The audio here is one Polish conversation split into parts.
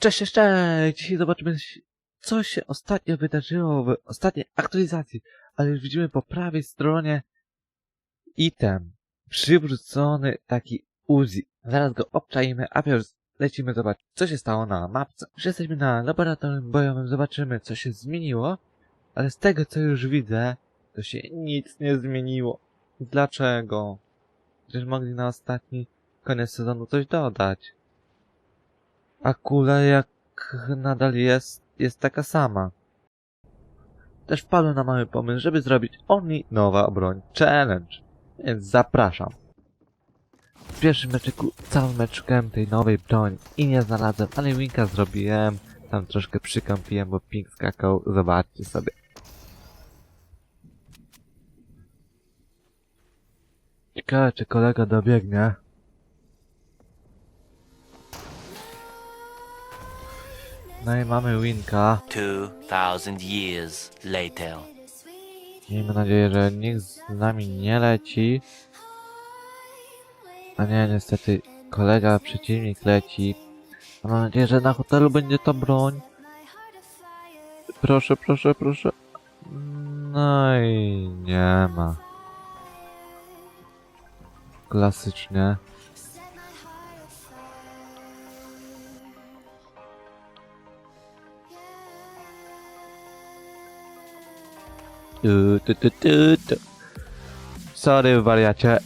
Cześć, cześć, cześć! Dzisiaj zobaczymy, co się ostatnio wydarzyło w ostatniej aktualizacji. Ale już widzimy po prawej stronie item. Przywrócony taki Uzi. Zaraz go obczajmy, a teraz lecimy zobaczyć, co się stało na mapce. Już jesteśmy na laboratorium bojowym, zobaczymy, co się zmieniło. Ale z tego, co już widzę, to się nic nie zmieniło. Dlaczego? Przecież mogli na ostatni koniec sezonu coś dodać. A kula jak nadal jest, jest taka sama. Też wpadłem na mały pomysł, żeby zrobić Only Nowa Broń Challenge. Więc zapraszam. W pierwszym meczyku cały mecz szukałem tej nowej broni i nie znalazłem, ale winka zrobiłem. Tam troszkę przykąpiłem, bo ping skakał. Zobaczcie sobie. Ciekawe, czy kolega dobiegnie. No i mamy winka. 2,000 years later. Miejmy nadzieję, że nikt z nami nie leci. A nie, niestety kolega, przeciwnik leci. Mam nadzieję, że na hotelu będzie to broń. Proszę, proszę, proszę. No i nie ma. Klasycznie. Tu. Sorry, wariacie.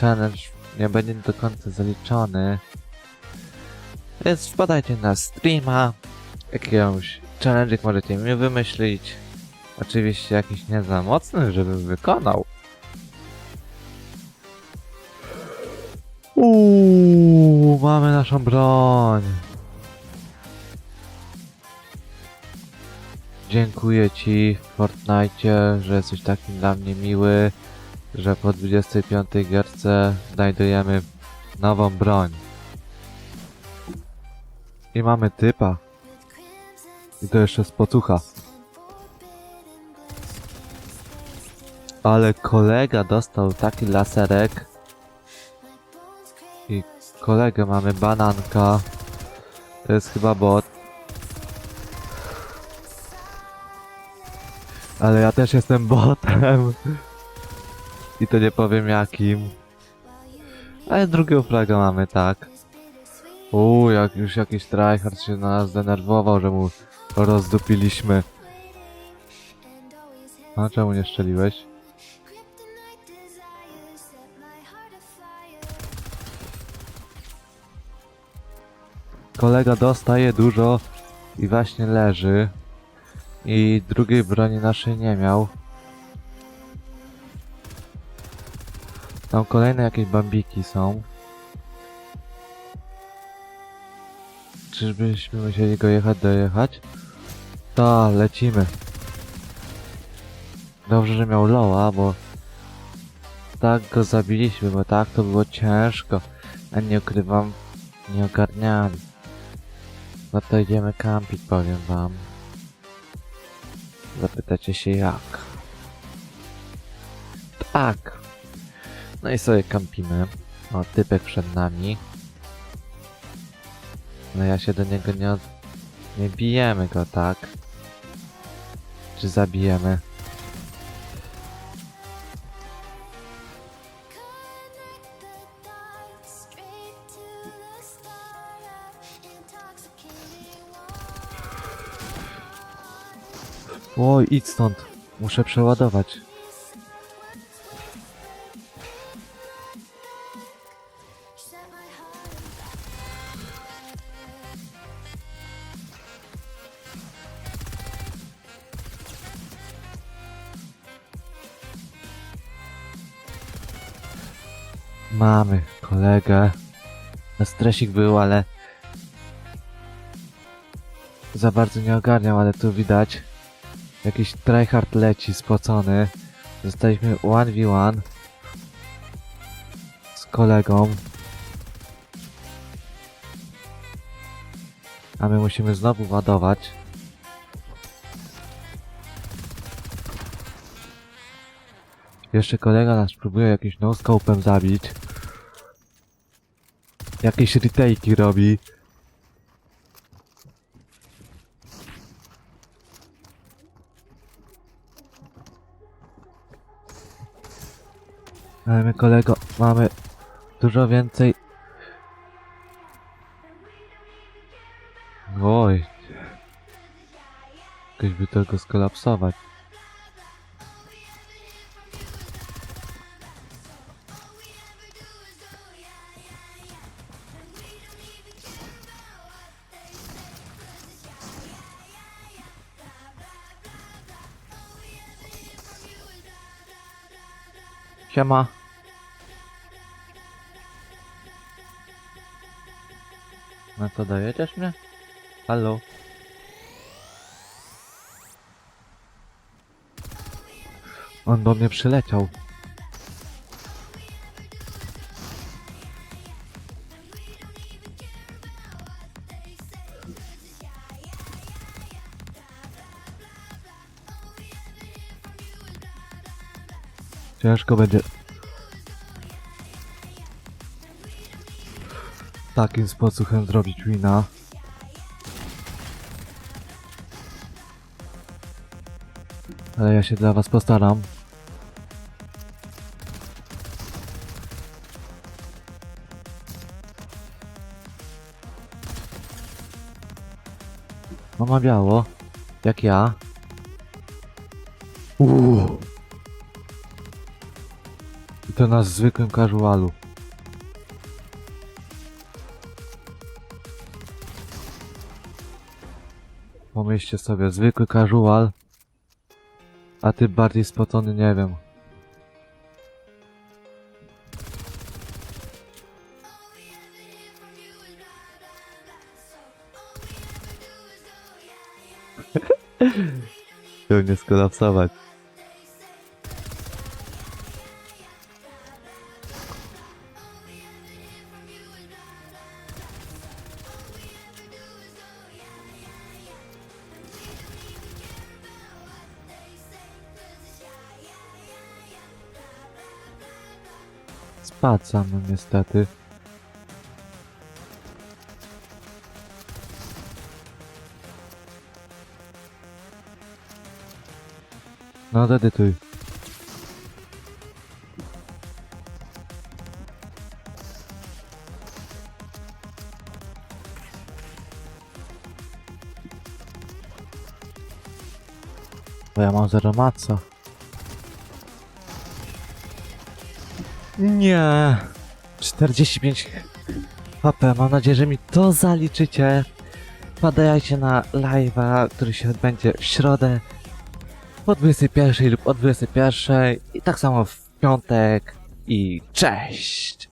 Challenge nie będzie do końca zaliczony. Więc wpadajcie na streama. Jakiegoś challenge możecie mi wymyślić. Oczywiście jakiś nie za mocny, żebym wykonał. Uuu, mamy naszą broń. Dziękuję Ci, Fortnite, że jesteś taki dla mnie miły, że po 25 gierce znajdujemy nową broń. I mamy typa. I to jeszcze z pocucha. Ale kolega dostał taki laserek. I kolegę mamy bananka. To jest chyba bot. Ale ja też jestem botem. I to nie powiem jakim. Ale drugiego fraga mamy, tak. Uuu, jak już jakiś tryhard się na nas zdenerwował, że mu rozdupiliśmy. A czemu nie szczeliłeś? Kolega dostaje dużo i właśnie leży. I drugiej broni naszej nie miał. Tam kolejne jakieś bambiki są. Czyżbyśmy musieli go jechać, dojechać? Ta, lecimy. Dobrze, że miał loa, bo tak go zabiliśmy, bo tak to było ciężko. A nie ukrywam, nie ogarniali. No to idziemy kampić, powiem wam. Zapytacie się jak? Tak. No i sobie kampimy. O, typek przed nami. No ja się do niego nie od... Nie bijemy go, tak? Czy zabijemy? Oj, idź stąd. Muszę przeładować. Mamy kolegę. Na stresik był, ale za bardzo nie ogarniał, ale tu widać jakiś tryhard leci spocony. Zostaliśmy 1v1 z kolegą. A my musimy znowu ładować. Jeszcze kolega nas próbuje jakimś no-scope'em zabić. Jakieś retake'i robi. Ale my kolego mamy dużo więcej. Oj. Jakoś by tego skolapsować. Siema. No to dojedziesz mnie? Halo? On do mnie przyleciał. Ciężko będzie takim sposobem zrobić wina. Ale ja się dla was postaram. Mama biało, jak ja. Uuu. I to na zwykłym casualu. Pomyślcie sobie, zwykły casual, a ty bardziej spocony, nie wiem. Chciał nie skolapsować. Spadł sam no niestety. No dedytuj. Bo ja mam zero maca. Nie. 45 HP. Mam nadzieję, że mi to zaliczycie. Wpadajcie na live'a, który się odbędzie w środę o 21 lub o 21 i tak samo w piątek i cześć!